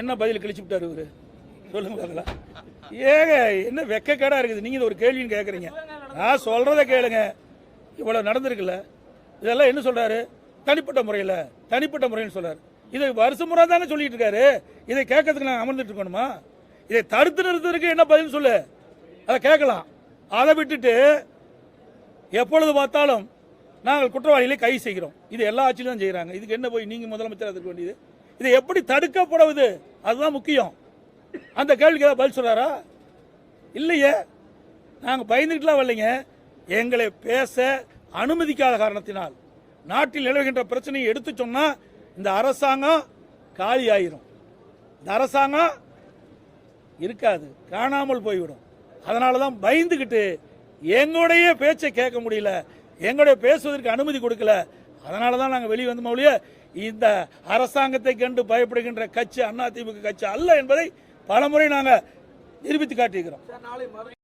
என்ன பதில் கிழிச்சு விட்டாரு இவரு? சொல்லுங்க பார்க்கலாம் ஏங்க என்ன வெக்கக்கேடா இருக்குது? நீங்க இது ஒரு கேள்வின்னு கேட்குறீங்க நான் சொல்றதை கேளுங்க. இவ்வளவு நடந்திருக்குல்ல. இதெல்லாம் என்ன சொல்றாரு? தனிப்பட்ட முறையில் தனிப்பட்ட முறைன்னு சொல்றாரு. இதை வருஷ முறை தானே சொல்லிட்டு இருக்காரு. இதை கேட்கறதுக்கு நாங்கள் அமர்ந்துட்டு இருக்கணுமா? இதை தடுத்து நிறுத்துறதுக்கு என்ன பதில் சொல்லு. அதை கேட்கலாம். அதை விட்டுட்டு எப்பொழுது பார்த்தாலும் நாங்கள் குற்றவாளிகளை கைது செய்கிறோம். இது எல்லா ஆட்சியிலும் தான் செய்கிறாங்க இதுக்கு என்ன போய் நீங்கள் முதலமைச்சர் அதுக்கு வேண்டியது? இதை எப்படி தடுக்கப்படுவது? அதுதான் முக்கியம். அந்த கேள்விக்கு ஏதாவது பதில் சொல்கிறாரா இல்லையே. நாங்கள் பயந்துக்கிட்டுலாம் வரலைங்க. எங்களை பேச அனுமதிக்காத காரணத்தினால் நாட்டில் நிலவுகின்ற பிரச்சனையை எடுத்து சொன்னால் இந்த அரசாங்கம் காலி ஆயிரும். இந்த அரசாங்கம் இருக்காது. காணாமல் போய்விடும். அதனால தான் பயந்துக்கிட்டு எங்களுடைய பேச்சை கேட்க முடியல. எங்களுடைய பேசுவதற்கு அனுமதி கொடுக்கல. அதனால தான் நாங்கள் வெளியே வந்தோம் மொழிய இந்த அரசாங்கத்தை கண்டு பயப்படுகின்ற கட்சி அதிமுக கட்சி அல்ல என்பதை பலமுறை நாங்கள் நிரூபித்து காட்டியிருக்கிறோம்.